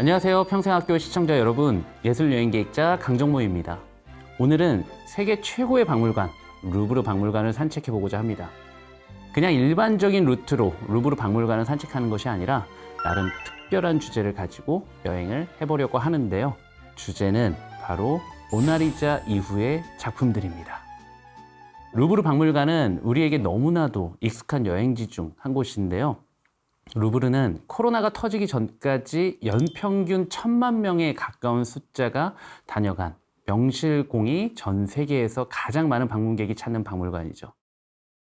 안녕하세요. 평생학교 시청자 여러분. 예술여행 계획자 강정모입니다. 오늘은 세계 최고의 박물관, 루브르 박물관을 산책해 보고자 합니다. 그냥 일반적인 루트로 루브르 박물관을 산책하는 것이 아니라 나름 특별한 주제를 가지고 여행을 해보려고 하는데요. 주제는 바로 모나리자 이후의 작품들입니다. 루브르 박물관은 우리에게 너무나도 익숙한 여행지 중 한 곳인데요. 루브르는 코로나가 터지기 전까지 연평균 천만 명에 가까운 숫자가 다녀간 명실공히 전 세계에서 가장 많은 방문객이 찾는 박물관이죠.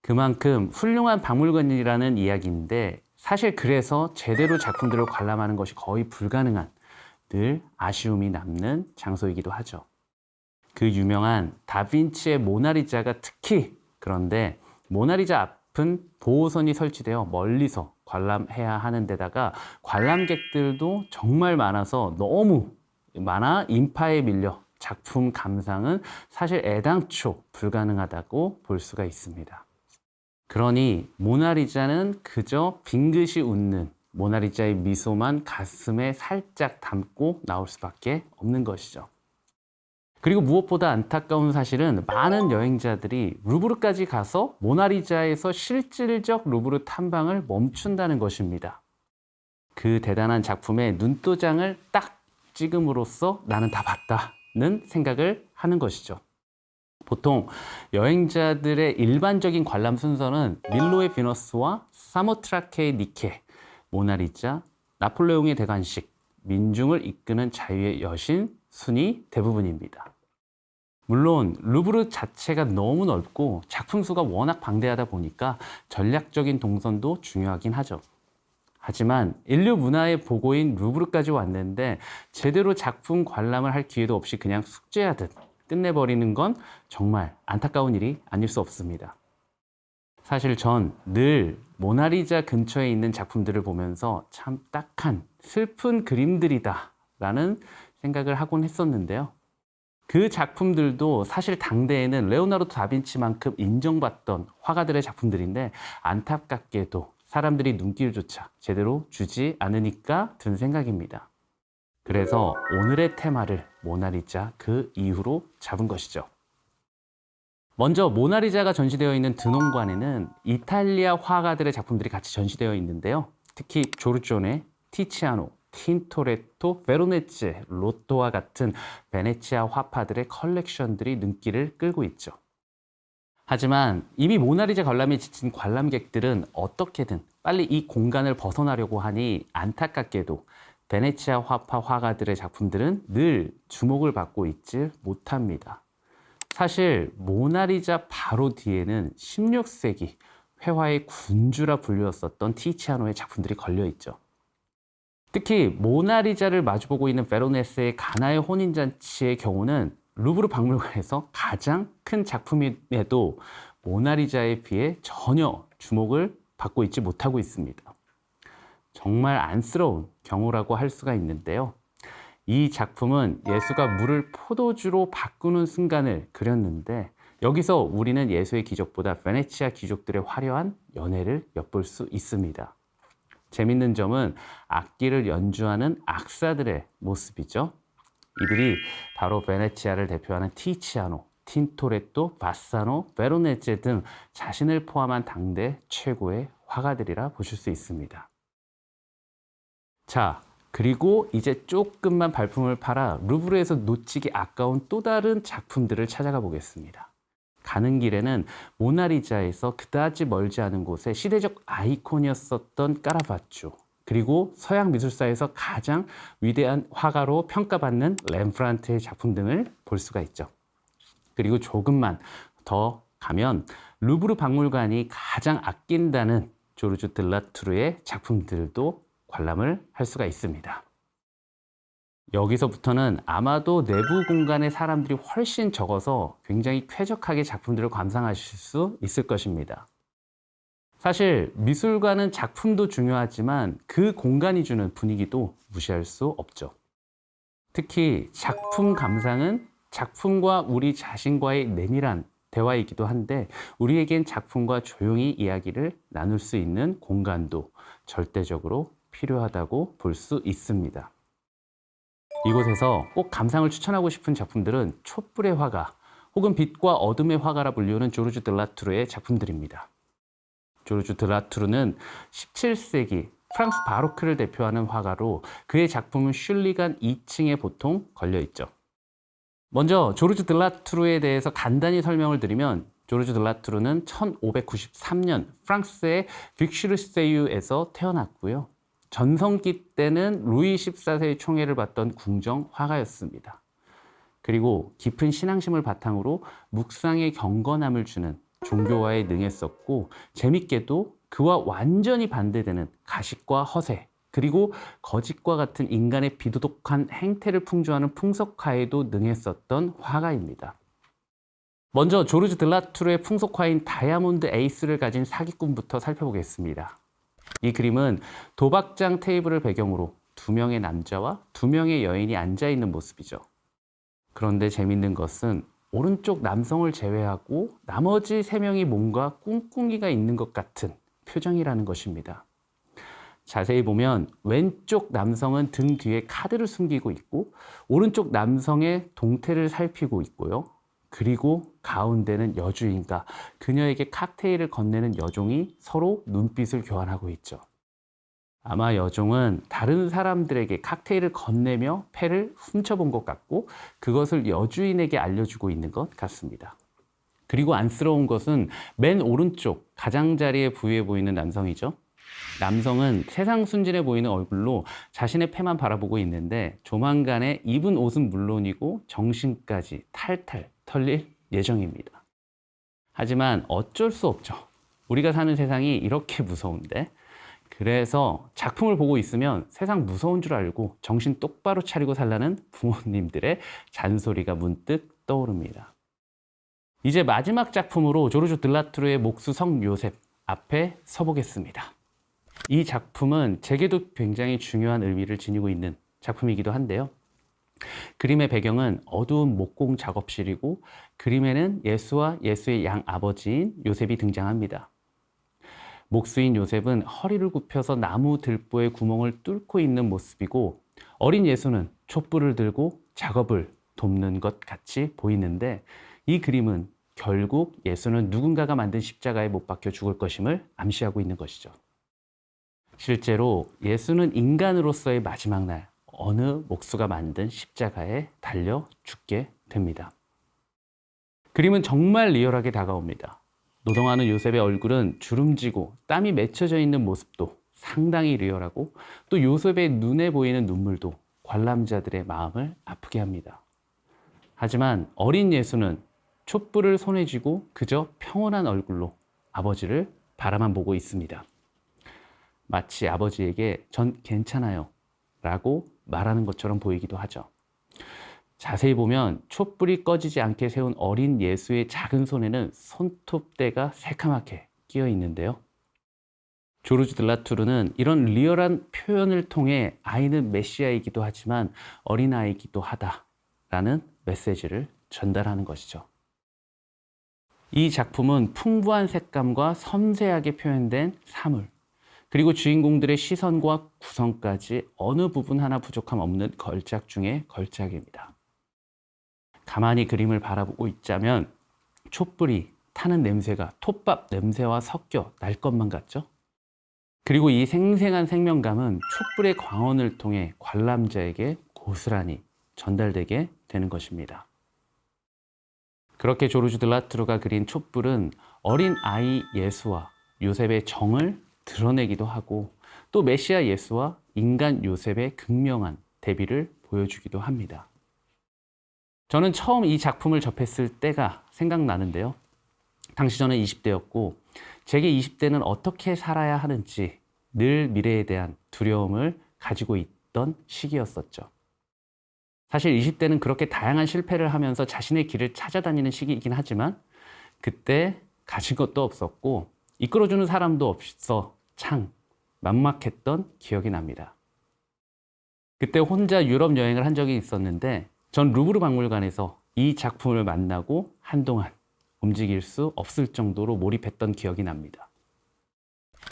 그만큼 훌륭한 박물관이라는 이야기인데 사실 그래서 제대로 작품들을 관람하는 것이 거의 불가능한 늘 아쉬움이 남는 장소이기도 하죠. 그 유명한 다빈치의 모나리자가 특히 그런데 모나리자 앞은 보호선이 설치되어 멀리서 관람해야 하는 데다가 관람객들도 정말 많아서 너무 많아 인파에 밀려 작품 감상은 사실 애당초 불가능하다고 볼 수가 있습니다. 그러니 모나리자는 그저 빙긋이 웃는 모나리자의 미소만 가슴에 살짝 담고 나올 수밖에 없는 것이죠. 그리고 무엇보다 안타까운 사실은 많은 여행자들이 루브르까지 가서 모나리자에서 실질적 루브르 탐방을 멈춘다는 것입니다. 그 대단한 작품의 눈도장을 딱 찍음으로써 나는 다 봤다는 생각을 하는 것이죠. 보통 여행자들의 일반적인 관람 순서는 밀로의 비너스와 사모트라케의 니케, 모나리자, 나폴레옹의 대관식, 민중을 이끄는 자유의 여신 순이 대부분입니다. 물론 루브르 자체가 너무 넓고 작품 수가 워낙 방대하다 보니까 전략적인 동선도 중요하긴 하죠. 하지만 인류 문화의 보고인 루브르까지 왔는데 제대로 작품 관람을 할 기회도 없이 그냥 숙제하듯 끝내버리는 건 정말 안타까운 일이 아닐 수 없습니다. 사실 전 늘 모나리자 근처에 있는 작품들을 보면서 참 딱한 슬픈 그림들이다 라는 생각을 하곤 했었는데요. 그 작품들도 사실 당대에는 레오나르도 다빈치만큼 인정받던 화가들의 작품들인데 안타깝게도 사람들이 눈길조차 제대로 주지 않으니까 든 생각입니다. 그래서 오늘의 테마를 모나리자 그 이후로 잡은 것이죠. 먼저 모나리자가 전시되어 있는 드논관에는 이탈리아 화가들의 작품들이 같이 전시되어 있는데요. 특히 조르존의 티치아노, 틴토레토, 베로네체, 로또와 같은 베네치아 화파들의 컬렉션들이 눈길을 끌고 있죠. 하지만 이미 모나리자 관람에 지친 관람객들은 어떻게든 빨리 이 공간을 벗어나려고 하니 안타깝게도 베네치아 화파 화가들의 작품들은 늘 주목을 받고 있지 못합니다. 사실 모나리자 바로 뒤에는 16세기 회화의 군주라 불렸었던 티치아노의 작품들이 걸려 있죠. 특히 모나리자를 마주보고 있는 베로네스의 가나의 혼인잔치의 경우는 루브르 박물관에서 가장 큰 작품임에도 모나리자에 비해 전혀 주목을 받고 있지 못하고 있습니다. 정말 안쓰러운 경우라고 할 수가 있는데요. 이 작품은 예수가 물을 포도주로 바꾸는 순간을 그렸는데 여기서 우리는 예수의 기적보다 베네치아 귀족들의 화려한 연애를 엿볼 수 있습니다. 재밌는 점은 악기를 연주하는 악사들의 모습이죠. 이들이 바로 베네치아를 대표하는 티치아노, 틴토레토, 바사노, 베로네제 등 자신을 포함한 당대 최고의 화가들이라 보실 수 있습니다. 자, 그리고 이제 조금만 발품을 팔아 루브르에서 놓치기 아까운 또 다른 작품들을 찾아가 보겠습니다. 가는 길에는 모나리자에서 그다지 멀지 않은 곳에 시대적 아이콘이었었던 까라바초, 그리고 서양 미술사에서 가장 위대한 화가로 평가받는 렘프란트의 작품 등을 볼 수가 있죠. 그리고 조금만 더 가면 루브르 박물관이 가장 아낀다는 조르주 들라투르의 작품들도 관람을 할 수가 있습니다. 여기서부터는 아마도 내부 공간의 사람들이 훨씬 적어서 굉장히 쾌적하게 작품들을 감상하실 수 있을 것입니다. 사실 미술관은 작품도 중요하지만 그 공간이 주는 분위기도 무시할 수 없죠. 특히 작품 감상은 작품과 우리 자신과의 내밀한 대화이기도 한데 우리에겐 작품과 조용히 이야기를 나눌 수 있는 공간도 절대적으로 필요하다고 볼 수 있습니다. 이곳에서 꼭 감상을 추천하고 싶은 작품들은 촛불의 화가 혹은 빛과 어둠의 화가라 불리우는 조르주 들라투르의 작품들입니다. 조르주 드라투르는 17세기 프랑스 바로크를 대표하는 화가로 그의 작품은 슐리간 2층에 보통 걸려 있죠. 먼저 조르주 드라투르에 대해서 간단히 설명을 드리면 조르주 드라투르는 1593년 프랑스의 빅슈르세유에서 태어났고요. 전성기 때는 루이 14세의 총애를 받던 궁정 화가였습니다. 그리고 깊은 신앙심을 바탕으로 묵상의 경건함을 주는 종교화에 능했었고 재밌게도 그와 완전히 반대되는 가식과 허세 그리고 거짓과 같은 인간의 비도덕한 행태를 풍조하는 풍속화에도 능했었던 화가입니다. 먼저 조르주 들라투르의 풍속화인 다이아몬드 에이스를 가진 사기꾼부터 살펴보겠습니다. 이 그림은 도박장 테이블을 배경으로 두 명의 남자와 두 명의 여인이 앉아 있는 모습이죠. 그런데 재밌는 것은 오른쪽 남성을 제외하고 나머지 세 명이 뭔가 꿍꿍이가 있는 것 같은 표정이라는 것입니다. 자세히 보면 왼쪽 남성은 등 뒤에 카드를 숨기고 있고 오른쪽 남성의 동태를 살피고 있고요. 그리고 가운데는 여주인과 그녀에게 칵테일을 건네는 여종이 서로 눈빛을 교환하고 있죠. 아마 여종은 다른 사람들에게 칵테일을 건네며 패를 훔쳐본 것 같고 그것을 여주인에게 알려주고 있는 것 같습니다. 그리고 안쓰러운 것은 맨 오른쪽 가장자리에 부위해 보이는 남성이죠. 남성은 세상 순진해 보이는 얼굴로 자신의 패만 바라보고 있는데 조만간에 입은 옷은 물론이고 정신까지 탈탈 털릴 예정입니다. 하지만 어쩔 수 없죠. 우리가 사는 세상이 이렇게 무서운데 그래서 작품을 보고 있으면 세상 무서운 줄 알고 정신 똑바로 차리고 살라는 부모님들의 잔소리가 문득 떠오릅니다. 이제 마지막 작품으로 조르주 들라투르의 목수 성 요셉 앞에 서보겠습니다. 이 작품은 제게도 굉장히 중요한 의미를 지니고 있는 작품이기도 한데요. 그림의 배경은 어두운 목공 작업실이고 그림에는 예수와 예수의 양 아버지인 요셉이 등장합니다. 목수인 요셉은 허리를 굽혀서 나무 들보에 구멍을 뚫고 있는 모습이고 어린 예수는 촛불을 들고 작업을 돕는 것 같이 보이는데 이 그림은 결국 예수는 누군가가 만든 십자가에 못 박혀 죽을 것임을 암시하고 있는 것이죠. 실제로 예수는 인간으로서의 마지막 날 어느 목수가 만든 십자가에 달려 죽게 됩니다. 그림은 정말 리얼하게 다가옵니다. 노동하는 요셉의 얼굴은 주름지고 땀이 맺혀져 있는 모습도 상당히 리얼하고 또 요셉의 눈에 보이는 눈물도 관람자들의 마음을 아프게 합니다. 하지만 어린 예수는 촛불을 손에 쥐고 그저 평온한 얼굴로 아버지를 바라만 보고 있습니다. 마치 아버지에게 전 괜찮아요 라고 말하는 것처럼 보이기도 하죠. 자세히 보면 촛불이 꺼지지 않게 세운 어린 예수의 작은 손에는 손톱대가 새카맣게 끼어 있는데요. 조르주 들라투르는 이런 리얼한 표현을 통해 아이는 메시아이기도 하지만 어린아이이기도 하다라는 메시지를 전달하는 것이죠. 이 작품은 풍부한 색감과 섬세하게 표현된 사물, 그리고 주인공들의 시선과 구성까지 어느 부분 하나 부족함 없는 걸작 중의 걸작입니다. 가만히 그림을 바라보고 있자면 촛불이 타는 냄새가 톱밥 냄새와 섞여 날 것만 같죠? 그리고 이 생생한 생명감은 촛불의 광원을 통해 관람자에게 고스란히 전달되게 되는 것입니다. 그렇게 조르주 들라트루가 그린 촛불은 어린 아이 예수와 요셉의 정을 드러내기도 하고 또 메시아 예수와 인간 요셉의 극명한 대비를 보여주기도 합니다. 저는 처음 이 작품을 접했을 때가 생각나는데요. 당시 저는 20대였고 제게 20대는 어떻게 살아야 하는지 늘 미래에 대한 두려움을 가지고 있던 시기였었죠. 사실 20대는 그렇게 다양한 실패를 하면서 자신의 길을 찾아다니는 시기이긴 하지만 그때 가진 것도 없었고 이끌어주는 사람도 없어 창 막막했던 기억이 납니다. 그때 혼자 유럽 여행을 한 적이 있었는데 전 루브르 박물관에서 이 작품을 만나고 한동안 움직일 수 없을 정도로 몰입했던 기억이 납니다.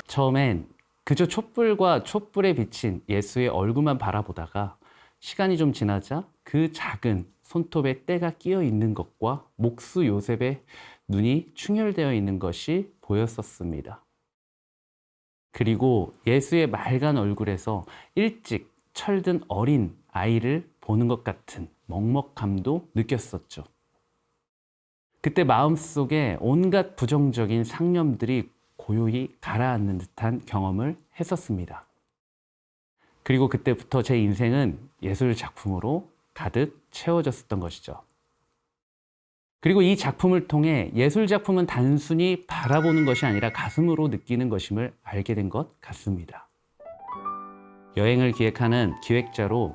처음엔 그저 촛불과 촛불에 비친 예수의 얼굴만 바라보다가 시간이 좀 지나자 그 작은 손톱에 때가 끼어 있는 것과 목수 요셉의 눈이 충혈되어 있는 것이 보였었습니다. 그리고 예수의 맑은 얼굴에서 일찍 철든 어린 아이를 보는 것 같은 먹먹함도 느꼈었죠. 그때 마음속에 온갖 부정적인 상념들이 고요히 가라앉는 듯한 경험을 했었습니다. 그리고 그때부터 제 인생은 예술 작품으로 가득 채워졌었던 것이죠. 그리고 이 작품을 통해 예술 작품은 단순히 바라보는 것이 아니라 가슴으로 느끼는 것임을 알게 된 것 같습니다. 여행을 기획하는 기획자로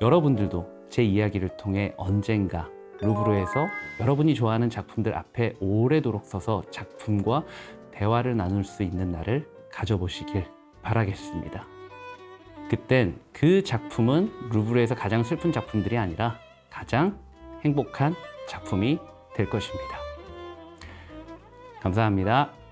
여러분들도 제 이야기를 통해 언젠가 루브르에서 여러분이 좋아하는 작품들 앞에 오래도록 서서 작품과 대화를 나눌 수 있는 날을 가져보시길 바라겠습니다. 그땐 그 작품은 루브르에서 가장 슬픈 작품들이 아니라 가장 행복한 작품이 될 것입니다. 감사합니다.